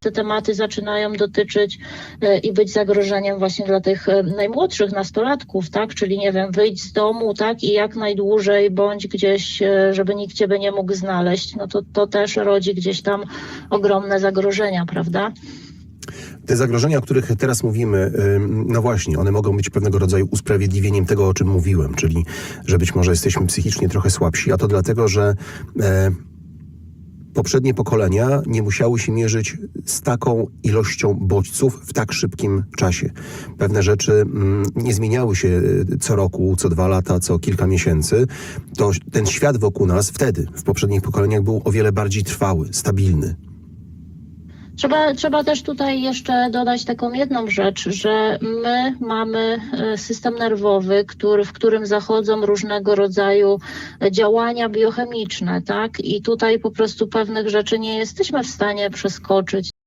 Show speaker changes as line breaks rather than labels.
te tematy zaczynają dotyczyć e, i być zagrożeniem właśnie dla tych e, najmłodszych nastolatków, tak? Czyli nie wiem, wyjdź z domu, tak? I jak najdłużej bądź gdzieś, e, żeby nikt ciebie nie mógł znaleźć, no to, to też rodzi gdzieś tam ogromne zagrożenia, prawda?
Te zagrożenia, o których teraz mówimy, no właśnie, one mogą być pewnego rodzaju usprawiedliwieniem tego, o czym mówiłem, czyli że być może jesteśmy psychicznie trochę słabsi, a to dlatego, że poprzednie pokolenia nie musiały się mierzyć z taką ilością bodźców w tak szybkim czasie. Pewne rzeczy mm, nie zmieniały się e, co roku, co dwa lata, co kilka miesięcy. To ten świat wokół nas wtedy, w poprzednich pokoleniach, był o wiele bardziej trwały, stabilny.
Trzeba, trzeba też tutaj jeszcze dodać taką jedną rzecz, że my mamy e, system nerwowy, który, w którym zachodzą różnego rodzaju e, działania biochemiczne, tak? I tutaj po prostu pewnych rzeczy nie jesteśmy w stanie przeskoczyć.